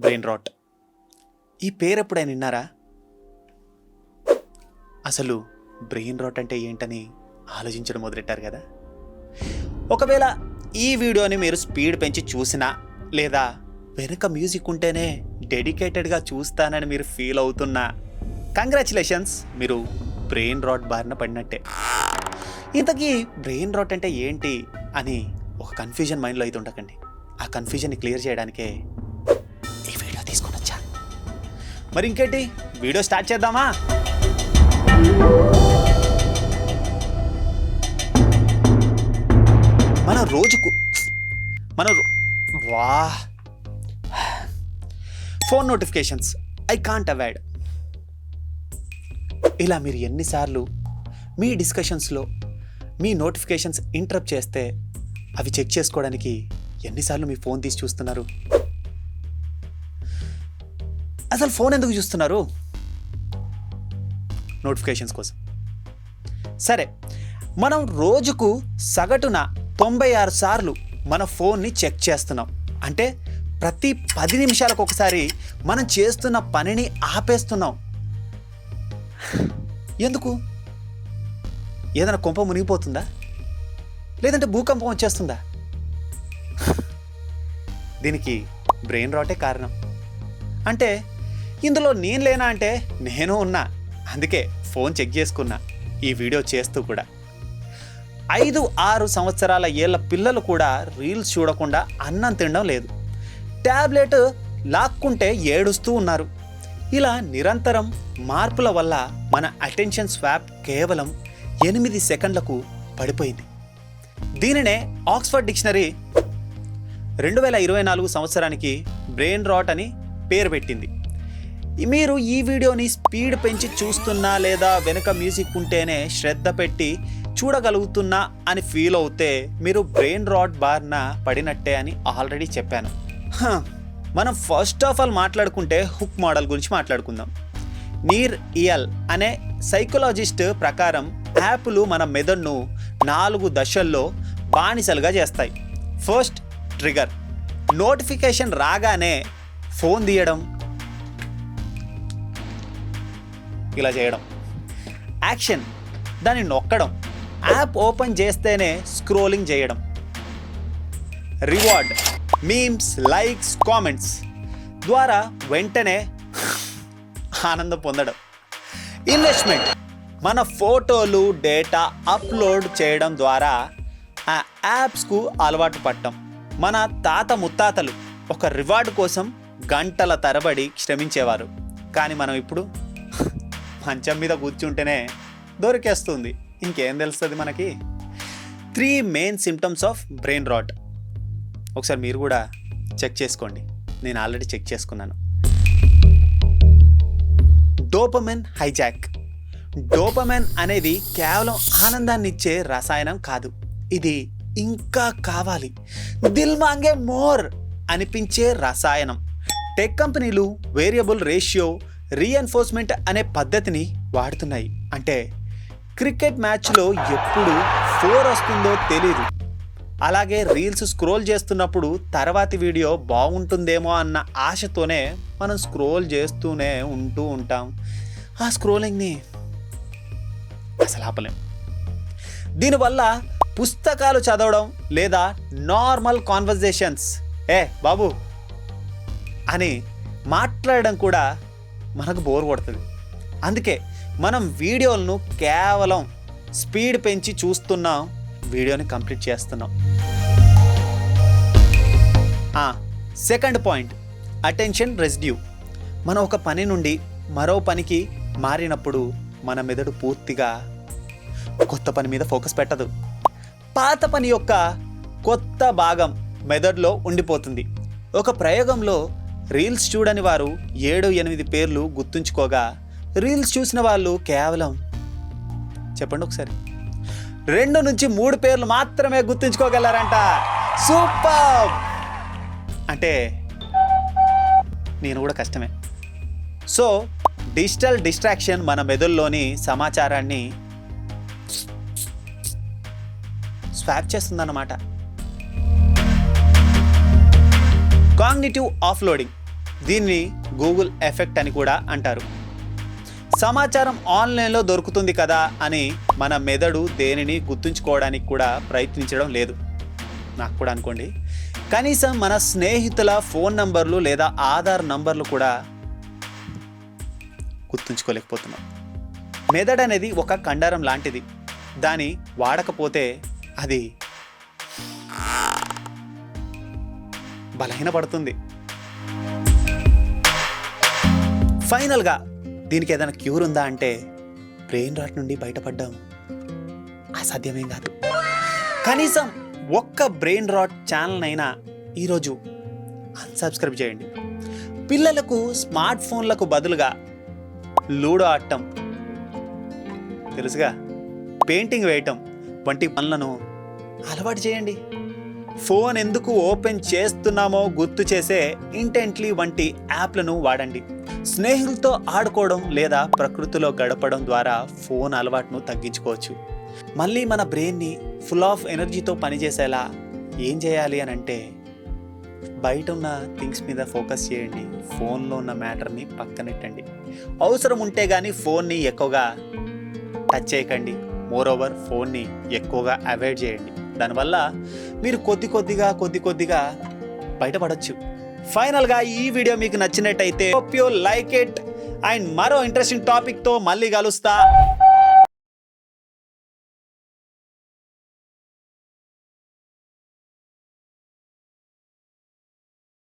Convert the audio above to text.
Brain rot. ఈ పేరు ఎప్పుడైనా విన్నారా? అసలు బ్రెయిన్ రాట్ అంటే ఏంటని ఆలోచించడం మొదలెట్టారు కదా? ఒకవేళ ఈ వీడియోని మీరు స్పీడ్ పెంచి చూసినా లేదా వెనుక మ్యూజిక్ ఉంటేనే డెడికేటెడ్గా చూస్తానని మీరు ఫీల్ అవుతున్నా కంగ్రాచులేషన్స్ మీరు బ్రెయిన్ రాట్ బారిన పడినట్టే. ఇంతకీ బ్రెయిన్ రాట్ అంటే ఏంటి అని ఒక కన్ఫ్యూజన్ మైండ్లో అయితే ఉండకండి. ఆ కన్ఫ్యూజన్ని క్లియర్ చేయడానికే మరి ఇంకేంటి వీడియో స్టార్ట్ చేద్దామా? మన రోజుకు మన వా. Phone notifications I can't avoid ఇలా మీరు ఎన్నిసార్లు మీ డిస్కషన్స్లో మీ నోటిఫికేషన్స్ ఇంటరప్ట్ చేస్తే అవి చెక్ చేసుకోవడానికి ఎన్నిసార్లు మీ ఫోన్ తీసి చూస్తున్నారు? అసలు ఫోన్ ఎందుకు చూస్తున్నారు? నోటిఫికేషన్స్ కోసం. సరే మనం రోజుకు సగటున తొంభై ఆరు సార్లు మన ఫోన్ని చెక్ చేస్తున్నాం. అంటే ప్రతి పది నిమిషాలకు ఒకసారి మనం చేస్తున్న పనిని ఆపేస్తున్నాం. ఎందుకు? ఏదైనా కొంప మునిగిపోతుందా? లేదంటే భూకంపం వచ్చేస్తుందా? దీనికి బ్రెయిన్ రాటే కారణం. అంటే ఇందులో నేను లేనా అంటే నేను ఉన్నా. అందుకే ఫోన్ చెక్ చేసుకున్నా ఈ వీడియో చేస్తూ కూడా. ఐదు ఆరు సంవత్సరాల ఏళ్ళ పిల్లలు కూడా రీల్స్ చూడకుండా అన్నం తినడం లేదు. ట్యాబ్లెట్ లాక్కుంటే ఏడుస్తూ ఉన్నారు. ఇలా నిరంతరం మార్పుల వల్ల మన అటెన్షన్ స్వాప్ కేవలం ఎనిమిది సెకండ్లకు పడిపోయింది. దీనినే ఆక్స్ఫర్డ్ డిక్షనరీ రెండు వేల ఇరవై నాలుగు సంవత్సరానికి బ్రెయిన్ రాట్ అని పేరు పెట్టింది. మీరు ఈ వీడియోని స్పీడ్ పెంచి చూస్తున్నా లేదా వెనుక మ్యూజిక్ ఉంటేనే శ్రద్ధ పెట్టి చూడగలుగుతున్నా అని ఫీల్ అవుతే మీరు బ్రెయిన్ రాడ్ బార్న పడినట్టే అని ఆల్రెడీ చెప్పాను. మనం ఫస్ట్ ఆఫ్ ఆల్ మాట్లాడుకుంటే హుక్ మోడల్ గురించి మాట్లాడుకుందాం. నీర్ ఇయల్ అనే సైకలాజిస్ట్ ప్రకారం యాప్లు మన మెదడును నాలుగు దశల్లో బానిసలుగా చేస్తాయి. ఫస్ట్ ట్రిగర్ నోటిఫికేషన్ రాగానే ఫోన్ తీయడం ఇలా చేయడం. యాక్షన్ దాన్ని నొక్కడం. యాప్ ఓపెన్ చేస్తేనే స్క్రోలింగ్ చేయడం. రివార్డ్ మీమ్స్ లైక్స్ కామెంట్స్ ద్వారా వెంటనే ఆనందం పొందడం. ఇన్వెస్ట్మెంట్ మన ఫోటోలు డేటా అప్లోడ్ చేయడం ద్వారా ఆ యాప్స్కు అలవాటు పట్టడం మన తాత ముత్తాతలు ఒక రివార్డు కోసం గంటల తరబడి శ్రమించేవారు. కానీ మనం ఇప్పుడు మంచం మీద కూర్చుంటేనే దొరికేస్తుంది. ఇంకేం తెలుస్తుంది మనకి? Three main symptoms of brain rot ఒకసారి మీరు కూడా చెక్ చేసుకోండి. నేను ఆల్రెడీ చెక్ చేసుకున్నాను. డోపమెన్ హైజాక్ డోపమెన్ అనేది కేవలం ఆనందాన్ని ఇచ్చే రసాయనం కాదు. ఇది ఇంకా కావాలి. దిల్ మాంగే మోర్ అనిపించే రసాయనం. టెక్ కంపెనీలు వేరియబుల్ రేషియో రీఎన్ఫోర్స్మెంట్ అనే పద్ధతిని వాడుతున్నాయి. అంటే క్రికెట్ మ్యాచ్లో ఎప్పుడు ఫోర్ వస్తుందో తెలీదు. అలాగే రీల్స్ స్క్రోల్ చేస్తున్నప్పుడు తర్వాతి వీడియో బాగుంటుందేమో అన్న ఆశతోనే మనం స్క్రోల్ చేస్తూనే ఉంటూ ఉంటాం. ఆ స్క్రోలింగ్ని అసలు ఆపలేం. దీనివల్ల పుస్తకాలు చదవడం లేదా నార్మల్ కాన్వర్జేషన్స్ ఏ బాబు అని మాట్లాడడం కూడా మనకు బోర్ కొడుతుంది. అందుకే మనం వీడియోలను కేవలం స్పీడ్ పెంచి చూస్తున్నాం వీడియోని కంప్లీట్ చేస్తున్నాం. సెకండ్ పాయింట్ అటెన్షన్ రెసిడ్యూ మనం ఒక పని నుండి మరో పనికి మారినప్పుడు మన మెదడు పూర్తిగా కొత్త పని మీద ఫోకస్ పెట్టదు. పాత పని యొక్క కొత్త భాగం మెదడులో ఉండిపోతుంది. ఒక ప్రయోగంలో రీల్స్ చూడని వారు ఏడు ఎనిమిది పేర్లు గుర్తుంచుకోగా రీల్స్ చూసిన వాళ్ళు కేవలం చెప్పండి ఒకసారి. రెండు నుంచి మూడు పేర్లు మాత్రమే గుర్తుంచుకోగలరంట. సూపర్! అంటే నేను కూడా కష్టమే. సో డిజిటల్ డిస్ట్రాక్షన్ మన మెదడులోని సమాచారాన్ని స్వాప్ చేస్తుందన్నమాట. కాగ్నిటివ్ ఆఫ్లోడింగ్ దీన్ని గూగుల్ ఎఫెక్ట్ అని కూడా అంటారు. సమాచారం ఆన్లైన్లో దొరుకుతుంది కదా అని మన మెదడు దేనిని గుర్తుంచుకోవడానికి కూడా ప్రయత్నించడం లేదు. నాకు కూడా అనుకోండి. కనీసం మన స్నేహితుల ఫోన్ నంబర్లు లేదా ఆధార్ నంబర్లు కూడా గుర్తుంచుకోలేకపోతున్నాం. మెదడు అనేది ఒక కండరం లాంటిది. దాని వాడకపోతే అది బలహీనపడుతుంది ఫైనల్గా దీనికి ఏదైనా క్యూర్ ఉందా అంటే బ్రెయిన్ రాట్ నుండి బయటపడ్డాం. అసాధ్యమేం కాదు. కనీసం ఒక్క బ్రెయిన్ రాట్ ఛానల్ అయినా ఈరోజు అన్సబ్స్క్రైబ్ చేయండి. పిల్లలకు స్మార్ట్ ఫోన్లకు బదులుగా లూడో ఆడటం. తెలుసుగా? పెయింటింగ్ వేయటం వంటి పనులను అలవాటు చేయండి. ఫోన్ ఎందుకు ఓపెన్ చేస్తున్నామో గుర్తు చేసే ఇంటెంట్లీ వంటి యాప్లను వాడండి. స్నేహితులతో ఆడుకోవడం లేదా ప్రకృతిలో గడపడం ద్వారా ఫోన్ అలవాటును తగ్గించుకోవచ్చు. మళ్ళీ మన బ్రెయిన్ని ఫుల్ ఆఫ్ ఎనర్జీతో పనిచేసేలా ఏం చేయాలి అని అంటే బయట ఉన్న థింగ్స్ మీద ఫోకస్ చేయండి. ఫోన్లో ఉన్న మ్యాటర్ని పక్కనెట్టండి. అవసరం ఉంటే కానీ ఫోన్ని ఎక్కువగా టచ్ చేయకండి. మోర్ ఓవర్ ఫోన్ని ఎక్కువగా అవాయిడ్ చేయండి. దానివల్ల మీరు కొద్ది కొద్దిగా కొద్ది కొద్దిగా బయటపడవచ్చు ఫైనల్గా ఈ వీడియో మీకు నచ్చినట్టయితే hope you like it and మరో ఇంట్రెస్టింగ్ టాపిక్తో మళ్ళీ కలుస్తా.